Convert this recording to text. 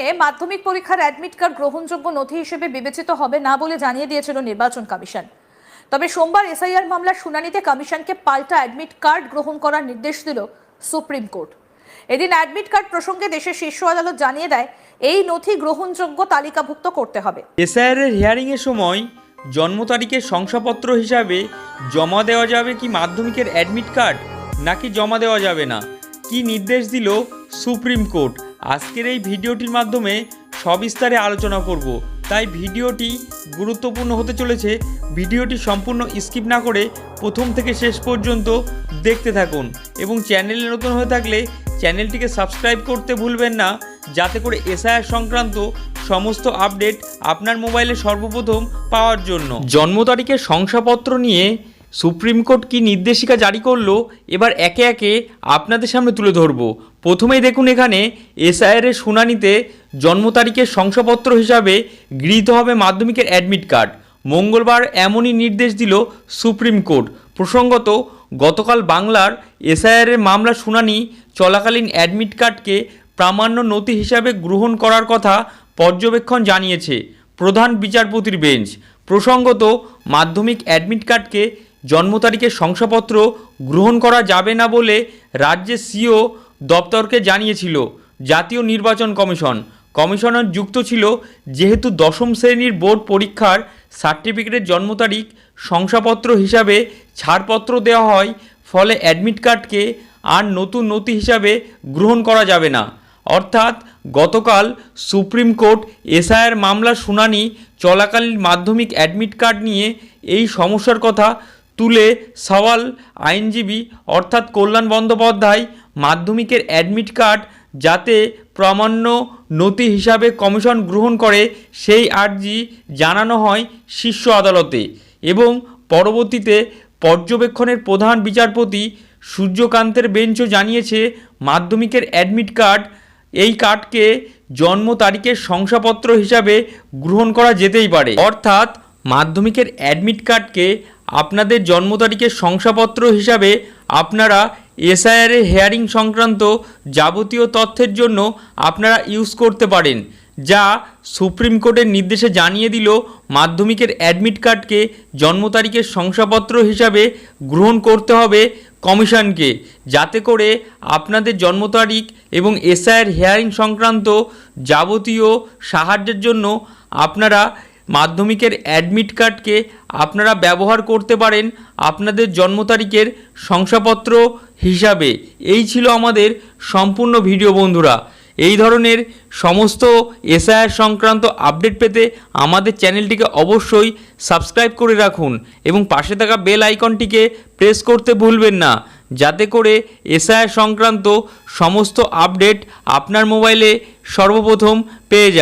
নিয়ে মাধ্যমিক পরীক্ষার অ্যাডমিট কার্ড গ্রহণযোগ্য নথি হিসেবে বিবেচিত হবে না বলে জানিয়ে দিয়েছিল নির্বাচন কমিশন। তবে সোমবার এসআইআর মামলার শুনানিতে কমিশনকে পাল্টা অ্যাডমিট কার্ড গ্রহণ করার নির্দেশ দিল সুপ্রিম কোর্ট। এদিন অ্যাডমিট কার্ড প্রসঙ্গে দেশের শীর্ষ আদালত জানিয়ে দেয়, এই নথি গ্রহণযোগ্য তালিকাভুক্ত করতে হবে। এসআইআরের হিয়ারিংয়ের সময় জন্ম তারিখের শংসাপত্র হিসাবে জমা দেওয়া যাবে কি মাধ্যমিকের অ্যাডমিট কার্ড নাকি জমা দেওয়া যাবে না? কি নির্দেশ দিল সুপ্রিম কোর্ট? আজকের এই ভিডিওটির মাধ্যমে সবিস্তারে আলোচনা করব। তাই ভিডিওটি গুরুত্বপূর্ণ হতে চলেছে। ভিডিওটি সম্পূর্ণ স্কিপ না করে প্রথম থেকে শেষ পর্যন্ত দেখতে থাকুন এবং চ্যানেলে নতুন হয়ে থাকলে চ্যানেলটিকে সাবস্ক্রাইব করতে ভুলবেন না। যাতে করে এসআইআর সংক্রান্ত সমস্ত আপডেট আপনার মোবাইলে সর্বপ্রথম পাওয়ার জন্য। জন্ম তারিখের শংসাপত্র নিয়ে সুপ্রিম কোর্ট কি নির্দেশিকা জারি করল? এবার একে একে আপনাদের সামনে তুলে ধরবো। প্রথমেই দেখুন এখানে, এসআইআর এর শুনানিতে জন্ম তারিখের শংসাপত্র হিসাবে গৃহীত হবে মাধ্যমিকের অ্যাডমিট কার্ড মঙ্গলবার এমনই নির্দেশ দিল সুপ্রিম কোর্ট। প্রসঙ্গত, গতকাল বাংলার এসআইআর এর মামলা শুনানি চলাকালীন অ্যাডমিট কার্ডকে প্রামাণ্য নথি হিসাবে গ্রহণ করার কথা পর্যবেক্ষণ জানিয়েছে প্রধান বিচারপতির বেঞ্চ। প্রসঙ্গত, মাধ্যমিক অ্যাডমিট কার্ডকে জন্ম তারিখের শংসাপত্র গ্রহণ করা যাবে না বলে রাজ্যের সিও দপ্তরকে জানিয়েছিল জাতীয় নির্বাচন কমিশন। কমিশনার যুক্ত ছিল যেহেতু দশম শ্রেণির বোর্ড পরীক্ষার সার্টিফিকেটের জন্ম তারিখ শংসাপত্র হিসাবে ছাড়পত্র দেওয়া হয়, ফলে অ্যাডমিট কার্ডকে আর নতুন নথি হিসাবে গ্রহণ করা যাবে না। অর্থাৎ গতকাল সুপ্রিম কোর্ট এসআইআর মামলার শুনানি চলাকালীন মাধ্যমিক অ্যাডমিট কার্ড নিয়ে এই সমস্যার কথা তুলে সওয়াল আইনজীবী অর্থাৎ কল্যাণ বন্দ্যোপাধ্যায় মাধ্যমিকের অ্যাডমিট কার্ড যাতে প্রামাণ্য নথি হিসাবে কমিশন গ্রহণ করে সেই আর্জি জানানো হয় শীর্ষ আদালতে এবং পরবর্তীতে পর্যবেক্ষণের প্রধান বিচারপতি সূর্যকান্তের বেঞ্চও জানিয়েছে মাধ্যমিকের অ্যাডমিট কার্ড এই কার্ডকে জন্ম তারিখের শংসাপত্র হিসাবে গ্রহণ করা যেতেই পারে। অর্থাৎ মাধ্যমিকের অ্যাডমিট কার্ডকে আপনাদের জন্ম তারিখের শংসাপত্র হিসাবে আপনারা এসআইআর হেয়ারিং সংক্রান্ত যাবতীয় তথ্যের জন্য আপনারা ইউজ করতে পারেন, যা সুপ্রিম কোর্টের নির্দেশে জানিয়ে দিল মাধ্যমিকের অ্যাডমিট কার্ডকে জন্ম তারিখের শংসাপত্র হিসাবে গ্রহণ করতে হবে কমিশনকে, যাতে করে আপনাদের জন্ম তারিখ এবং এসআইয়ের হেয়ারিং সংক্রান্ত যাবতীয় সাহায্যের জন্য আপনারা মাধ্যমিকের অ্যাডমিট কার্ডকে আপনারা ব্যবহার করতে পারেন আপনাদের জন্ম তারিখের শংসাপত্র হিসাবে। এই ছিল আমাদের সম্পূর্ণ ভিডিও বন্ধুরা। এই ধরনের সমস্ত এসআইআর সংক্রান্ত আপডেট পেতে আমাদের চ্যানেলটিকে অবশ্যই সাবস্ক্রাইব করে রাখুন এবং পাশে থাকা বেল আইকনটিকে প্রেস করতে ভুলবেন না, যাতে করে এসআইআর সংক্রান্ত সমস্ত আপডেট আপনার মোবাইলে সর্বপ্রথম পেয়ে যান